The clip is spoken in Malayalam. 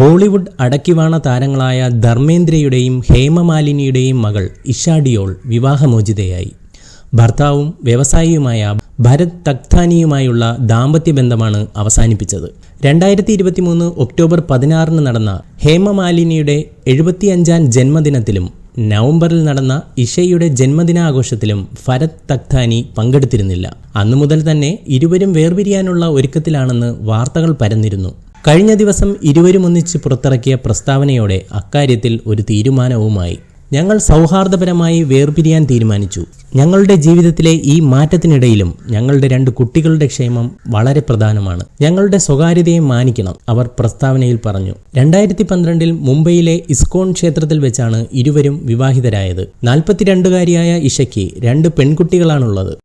ബോളിവുഡ് അടക്കിവാണ താരങ്ങളായ ധർമ്മേന്ദ്രയുടെയും ഹേമമാലിനിയുടെയും മകൾ ഇഷാഡിയോൾ വിവാഹമോചിതയായി. ഭർത്താവും വ്യവസായിയുമായ ഭരത് തക്താനിയുമായുള്ള ദാമ്പത്യ ബന്ധമാണ് അവസാനിപ്പിച്ചത്. രണ്ടായിരത്തി ഇരുപത്തിമൂന്ന് ഒക്ടോബർ പതിനാറിന് നടന്ന ഹേമമാലിനിയുടെ എഴുപത്തിയഞ്ചാം ജന്മദിനത്തിലും നവംബറിൽ നടന്ന ഇഷയുടെ ജന്മദിനാഘോഷത്തിലും ഫരത് തക്താനി പങ്കെടുത്തിരുന്നില്ല. അന്നു മുതൽ തന്നെ ഇരുവരും വേർപിരിയാനുള്ള ഒരുക്കത്തിലാണെന്ന് വാർത്തകൾ പരന്നിരുന്നു. കഴിഞ്ഞ ദിവസം ഇരുവരും ഒന്നിച്ച് പുറത്തിറക്കിയ പ്രസ്താവനയോടെ അക്കാര്യത്തിൽ ഒരു തീരുമാനവുമായി. ഞങ്ങൾ സൗഹാർദ്ദപരമായി വേർപിരിയാൻ തീരുമാനിച്ചു. ഞങ്ങളുടെ ജീവിതത്തിലെ ഈ മാറ്റത്തിനിടയിലും ഞങ്ങളുടെ രണ്ട് കുട്ടികളുടെ ക്ഷേമം വളരെ പ്രധാനമാണ്. ഞങ്ങളുടെ സ്വകാര്യതയെ മാനിക്കണം അവർ പ്രസ്താവനയിൽ പറഞ്ഞു. രണ്ടായിരത്തി പന്ത്രണ്ടിൽ മുംബൈയിലെ ഇസ്കോൺ ക്ഷേത്രത്തിൽ വെച്ചാണ് ഇരുവരും വിവാഹിതരായത്. നാൽപ്പത്തിരണ്ടുകാരിയായ ഇഷയ്ക്ക് രണ്ട് പെൺകുട്ടികളാണുള്ളത്.